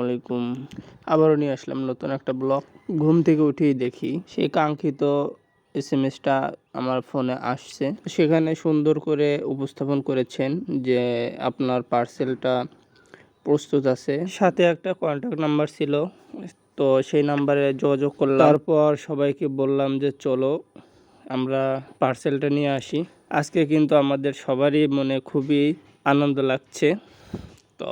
আলাইকুম আবারও নিয়ে আসলাম নতুন একটা ব্লগ। ঘুম থেকে উঠেই দেখি, সেই কাঙ্ক্ষিত এস এম এসটা আমার ফোনে আসছে। সেখানে সুন্দর করে উপস্থাপন করেছেন যে আপনার পার্সেলটা প্রস্তুত আছে। সাথে একটা কন্ট্যাক্ট নাম্বার ছিল, তো সেই নাম্বারে যোগাযোগ করলাম। তারপর সবাইকে বললাম যে, চলো, আমরা পার্সেলটা নিয়ে আসি। আজকে কিন্তু আমাদের সবারই মনে খুবই আনন্দ লাগছে। তো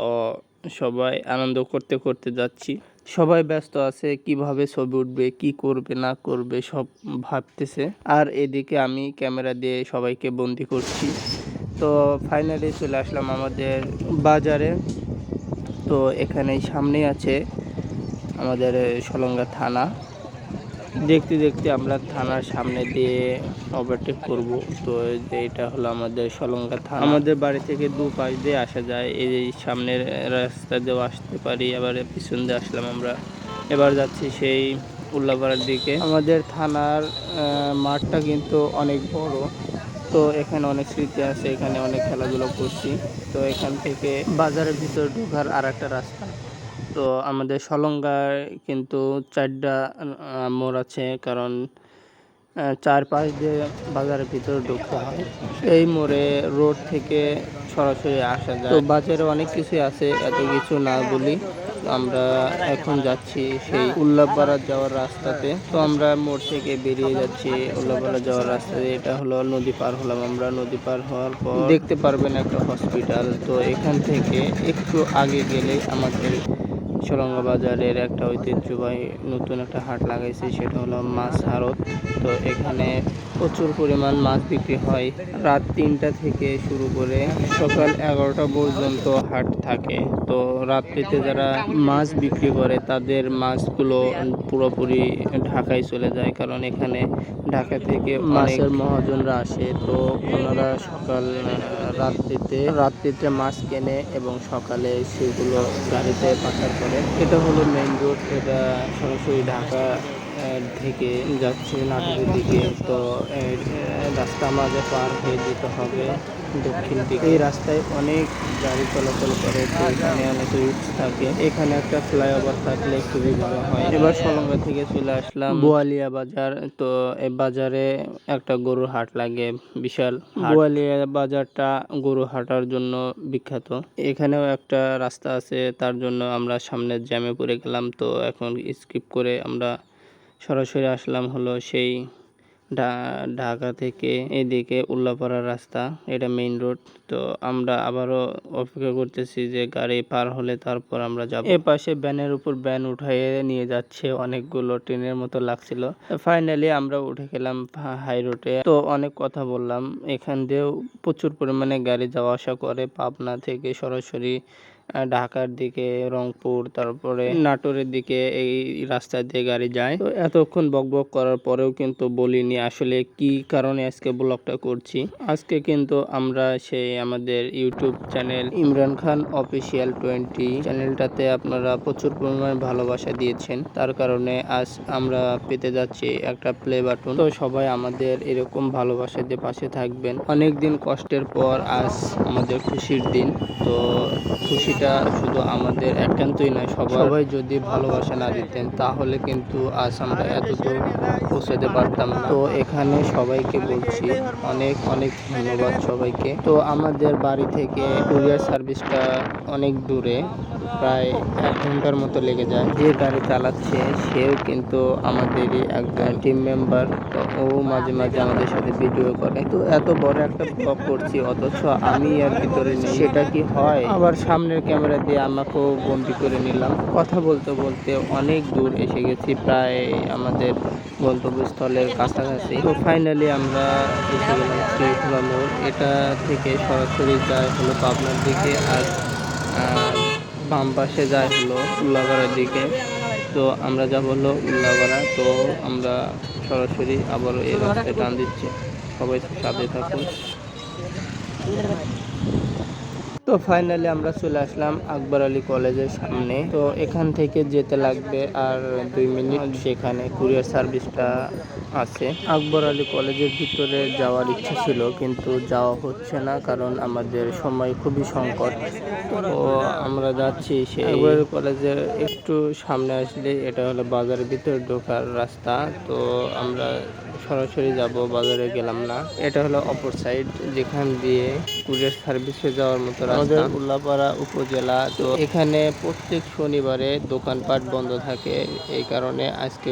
সবাই আনন্দ করতে করতে যাচ্ছি। সবাই ব্যস্ত আছে, কীভাবে ছবি উঠবে, কি করবে, না করবে, সব ভাবতেছে। আর এদিকে আমি ক্যামেরা দিয়ে সবাইকে বন্দি করছি। তো ফাইনালি চলে আসলাম আমাদের বাজারে। তো এখানে সামনেই আছে আমাদের সলঙ্গা থানা। দেখতে দেখতে আমরা থানার সামনে দিয়ে ওভারটেক করব। তো এটা হলো আমাদের সলঙ্গা থানা। আমাদের বাড়ি থেকে দু পাশ দিয়ে আসা যায়। এই সামনের রাস্তা দিয়েও আসতে পারি, আবার পিছন দিয়ে আসলাম আমরা। এবার যাচ্ছি সেই উল্লাপাড়ার দিকে। আমাদের থানার মাঠটা কিন্তু অনেক বড়। তো এখানে অনেক স্মৃতি আছে, এখানে অনেক খেলাধুলা করছি। তো এখান থেকে বাজারের ভিতর ঢোকার আর একটা রাস্তা। তো আমাদের সলঙ্গায় কিন্তু চারটা মোড় আছে। কারণ চার পাশ দিয়ে বাজারের ভিতরে ঢুকতে হয়। এই মোড়ে রোড থেকে সরাসরি আসা যায়। তো বাজারে অনেক কিছুই আছে, এত কিছু না বলি। আমরা এখন যাচ্ছি সেই উল্লাপাড়া যাওয়ার রাস্তাতে। তো আমরা মোড় থেকে বেরিয়ে যাচ্ছি উল্লাপাড়া যাওয়ার রাস্তাতে। এটা হলো নদী পার হলাম আমরা। নদী পার হওয়ার পর দেখতে পারবেন একটা হসপিটাল। তো এখান থেকে একটু আগে গেলে আমাদের সুরঙ্গা বাজারের একটা ঐতিহ্যবাহী নতুন একটা হাট লাগাইছে, সেটা হলো মাছ হারত। তো এখানে প্রচুর পরিমাণ মাছ বিক্রি হয়। রাত তিনটা থেকে শুরু করে সকাল এগারোটা পর্যন্ত হাট থাকে। তো রাত্রিতে যারা মাছ বিক্রি করে, তাদের মাছগুলো পুরোপুরি ঢাকায় চলে যায়। কারণ এখানে ঢাকা থেকে মাছের মহাজনরা আসে। তো ওনারা সকাল রাত্রিতে রাত্রিতে মাছ কেনে এবং সকালে সেগুলো গাড়িতে পাচার করে। এটা হলো মেইন রোড। এটা সরাসরি ঢাকা থেকে যাচ্ছে নাটোরের দিকে। তো রাস্তা আমাদের পার হয়ে যেতে হবে। দক্ষিণ দিকে। এই রাস্তায় অনেক গাড়ি চলাচল করে তো এখানে অনেক রিক্স থাকে। এখানে একটা ফ্লাইওভার থাকলে খুবই ভালো হয়। এবার সলঙ্গা থেকে চলে আসলাম। বোয়ালিয়া বাজার তো এই বাজারে একটা গরুর হাট লাগে বিশাল। বোয়ালিয়া বাজারটা গরু হাটার জন্য বিখ্যাত। এখানেও একটা রাস্তা আছে তার জন্য আমরা সামনে জ্যামে পড়ে গেলাম তো এখন স্কিপ করে আমরা সরাসরি আসলাম হলো সেই ঢাকা থেকে এদিকে উল্লাপাড়ার রাস্তা, এটা মেইন রোড তো আমরা আবারও অপেক্ষা করতেছি যে গাড়ি পার হলে তারপর আমরা যাব। এ পাশে ব্যানের উপর ব্যান উঠাইয়ে নিয়ে যাচ্ছে অনেকগুলো ট্রেনের মতো লাগছিল। ফাইনালি আমরা উঠে গেলাম হাই রোডে তো অনেক কথা বললাম। এখান দিয়েও প্রচুর পরিমাণে গাড়ি যাওয়া আসা করে। পাবনা থেকে সরাসরি ঢাকার দিকে, রংপুর, তারপরে নাটোরের দিকে এই রাস্তা দিয়ে গাড়ি যায়। তো এতক্ষণ বকবক করার পরেও কিন্তু বলিনি আসলে কি কারণে আজকে ব্লগটা করছি। আজকে কিন্তু আমরা সেই আমাদের YouTube channel Imran Khan official twenty চ্যানেলটাতে আপনারা প্রচুর পরিমাণে ভালোবাসা দিয়েছেন। তার কারণে আজ আমরা পেতে যাচ্ছি একটা প্লে বাটন তো সবাই আমাদের এরকম ভালোবাসা দিয়ে পাশে থাকবেন। অনেক দিন কষ্টের পর আজ আমাদের খুশির দিন। তো খুশিটা শুধু আমাদের একান্তই নয় সবাই সবাই যদি ভালোবাসা না দিতেন তাহলে কিন্তু আজ আমরা এত দূর পৌঁছাতে পারতাম তো এখানে সবাইকে বলছি অনেক অনেক ধন্যবাদ সবাইকে। তো আমাদের বাড়ি থেকে কুরিয়ার সার্ভিসটা অনেক দূরে। প্রায় এক ঘণ্টার মতো লেগে যায়। যে গাড়ি চালাচ্ছে, সেও কিন্তু আমাদেরই একজন টিম মেম্বার ও মাঝে মাঝে আমাদের সাথে ভিডিও করে। তো এত বড় একটা ব্লগ করছি, অথচ আমি আর ভিতরে নেই। সেটা কি হয়? আবার সামনের ক্যামেরা দিয়ে আমাকেও বন্দি করে নিলাম। কথা বলতে বলতে অনেক দূর এসে গেছি, প্রায় আমাদের গন্তব্যস্থলের কাছাকাছি। তো ফাইনালি আমরা এসে গেলাম শ্রীখোলা মোড়। এটা থেকে সরাসরি যায় হলো পাবনার দিকে। আর বাম পাশে যায় হলো উল্লাপাড়ার দিকে। তো আমরা যাব হলো উল্লাপাড়া তো আমরা সরাসরি আবারও এই রাস্তায় টান দিচ্ছি। সবাই সাথে থাকুন। তো ফাইনালি আমরা চলে আসলাম আকবর আলী কলেজের সামনে। তো এখান থেকে যেতে লাগবে আর দুই মিনিট সেখানে কুরিয়ার সার্ভিসটা আছে। আকবর আলী কলেজের ভিতরে যাওয়ার ইচ্ছা ছিল, কিন্তু যাওয়া হচ্ছে না কারণ আমাদের সময় খুবই সংকট। তো আমরা যাচ্ছি সেই আকবর কলেজের একটু সামনে আসলে এটা হলো বাজারের ভিতরে ঢোকার রাস্তা। তো আমরা সরাসরি যাব, বাজারে গেলাম না। এটা হলো অপর সাইড যেখান দিয়ে কুরিয়ার সার্ভিসে যাওয়ার মতো রাস্তা। উল্লাপাড়া উপজেলা তো এখানে প্রত্যেক শনিবারে দোকানপাট বন্ধ থাকে। এই কারণে আজকে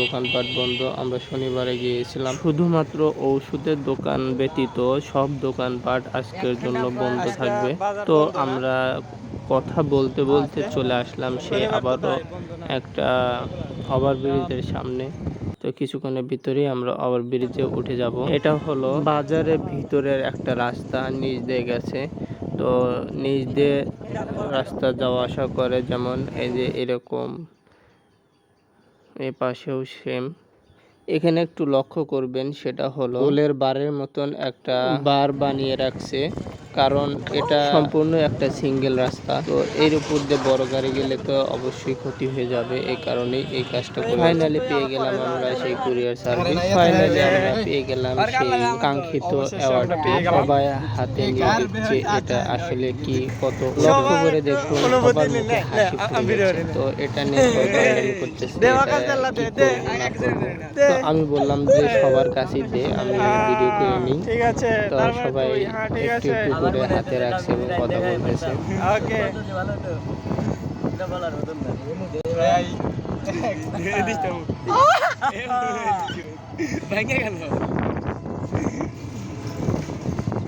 দোকানপাট বন্ধ। আমরা শনিবারে গিয়েছিলাম। শুধুমাত্র ঔষধের দোকান ব্যতীত সব দোকানপাট আজকের জন্য বন্ধ থাকবে। তো আমরা কথা বলতে বলতে চলে আসলাম সে আবারও একটা ওভার ব্রিজের সামনে। তো কিছুক্ষণের ভিতরেই আমরা ওভার ব্রিজে উঠে যাব। এটা হলো বাজারের ভিতরের একটা রাস্তা নিচ দিয়ে গেছে। তো নিজ দিয়ে রাস্তা যাওয়া আসা করে যেমন এই যে এরকম এ পাশেও সেম এখানে একটু লক্ষ্য করবেন সেটা হলো ফুলের বারের মতন একটা বার বানিয়ে রাখছে। কারণ এটা সম্পূর্ণ একটা সিঙ্গেল রাস্তা। তো এর উপর দিয়ে বড় গাড়ি গেলে তো অবশ্যই ক্ষতি হয়ে যাবে। এই কারণেই এই কাজটা করে ফাইনালি পেয়ে গেলাম আমরা সেই কুরিয়ার সার্ভিস ফাইনালি আমরা পেয়ে গেলাম সেই কাঙ্ক্ষিত অ্যাওয়ার্ডটি সবাই হাতে নিয়ে দিচ্ছে এটা আসলে কি কত? লক্ষ্য করে দেখুন সবার মুখে হাসি ফুটে গেছে। তো এটা নিয়ে করতেছে। তো আমি বললাম যে সবার কাছে দে আমি ভিডিও করে নিই। ঠিক আছে তো সবাই হ্যাঁ ঠিক একটু একটু করে হাতে রাখছে এবং কথা বলতেছে।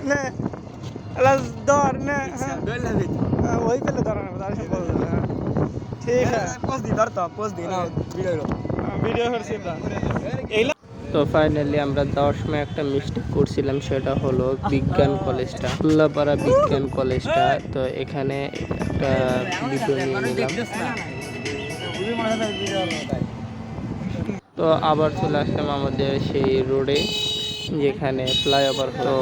নে নে হ্যাঁ। হ্যাঁ, ওই পেলে না তার সব বলতে হবে, হ্যাঁ। ঠিক আছে। ভিডিও করছি এইলা তো ফাইনালি আমরা যাওয়ার সময় একটা মিস্টেক করছিলাম, সেটা হলো বিজ্ঞান কলেজটা উল্লাপাড়া বিজ্ঞান কলেজটা। তো এখানে একটা ভিডিও নিয়ে নিলাম। তো আবার চলে আসলাম আমাদের সেই রোডে যেখানে ফ্লাইওভার তো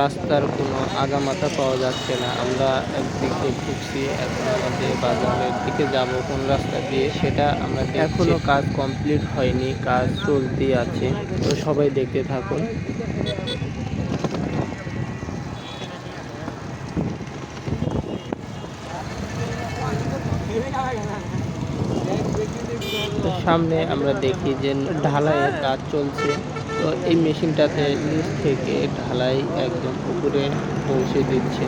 রাস্তার কোনো আগামাথা পাওয়া যাচ্ছে না। আমরা একদিক দিয়ে ঢুকছি, এখন আমাদের বাজারের দিকে যাব কোন রাস্তা দিয়ে সেটা আমরা এখনও কাজ কমপ্লিট হয়নি, কাজ চলতেই আছে। তো সবাই দেখতে থাকুন। সামনে আমরা দেখি যে ঢালাইয়ের কাজ চলছে। তো এই মেশিনটাতে নিচ থেকে ঢালাই একদম উপরে পৌঁছে দিচ্ছে।